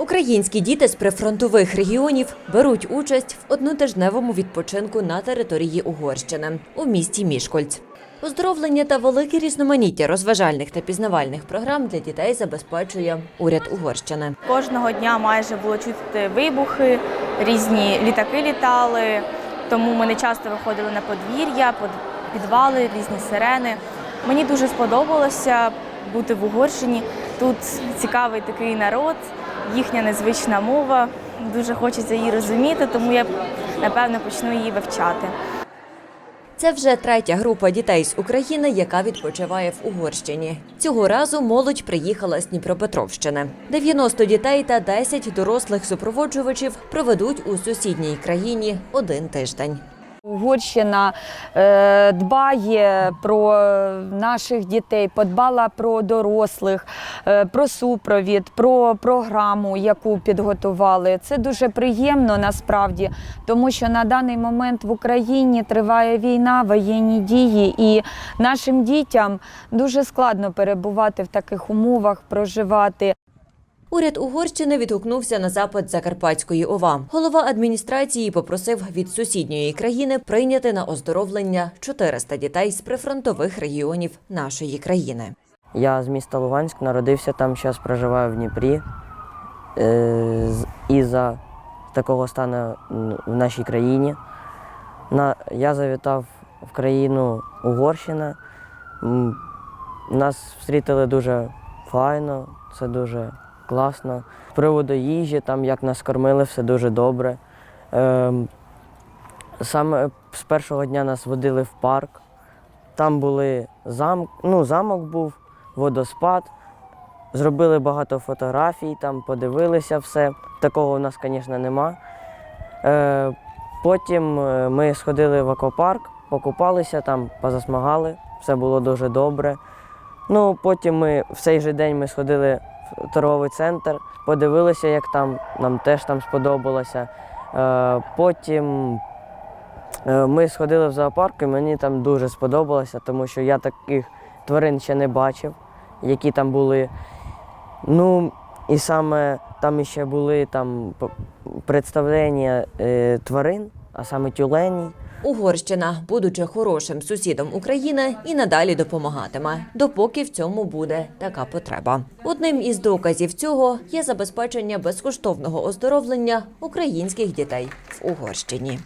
Українські діти з прифронтових регіонів беруть участь в однотижневому відпочинку на території Угорщини у місті Мішкольц. Оздоровлення та велике різноманіття розважальних та пізнавальних програм для дітей забезпечує уряд Угорщини. Кожного дня майже було чути вибухи, різні літаки літали, тому ми не часто виходили на подвір'я, под- підвали, різні сирени. Мені дуже сподобалося бути в Угорщині. Тут цікавий такий народ, їхня незвична мова. Дуже хочеться її розуміти, тому я напевно почну її вивчати. Це вже третя група дітей з України, яка відпочиває в Угорщині. Цього разу молодь приїхала з Дніпропетровщини. 90 дітей та 10 дорослих супроводжувачів проведуть у сусідній країні один тиждень. Угорщина е, дбає про наших дітей, подбала про дорослих, е, про супровід, про програму, яку підготували. Це дуже приємно насправді, тому що на даний момент в Україні триває війна, воєнні дії, і нашим дітям дуже складно перебувати в таких умовах, проживати. Уряд Угорщини відгукнувся на запит Закарпатської ОВА. Голова адміністрації попросив від сусідньої країни прийняти на оздоровлення 400 дітей з прифронтових регіонів нашої країни. Я з міста Луганськ, народився там, зараз проживаю в Дніпрі. Е, з- Із-за такого стану в нашій країні. Я завітав в країну Угорщина. Нас встрітили дуже файно, це дуже класно. З приводу їжі, там як нас кормили, все дуже добре. Ем, Саме з першого дня нас водили в парк. Там були зам... ну, замок був, водоспад. Зробили багато фотографій, там подивилися все. Такого у нас, звісно, нема. Е, потім е, ми сходили в аквапарк, покупалися там, позасмагали, все було дуже добре. Ну, потім ми в цей же день ми сходили торговий центр, подивилися, як там, нам теж там сподобалося. Е, потім Е, Ми сходили в зоопарк і мені там дуже сподобалося, тому що я таких тварин ще не бачив, які там були. Ну, і саме там ще були там представлення е, тварин, а саме тюленій. Угорщина, будучи хорошим сусідом України, і надалі допомагатиме, допоки в цьому буде така потреба. Одним із доказів цього є забезпечення безкоштовного оздоровлення українських дітей в Угорщині.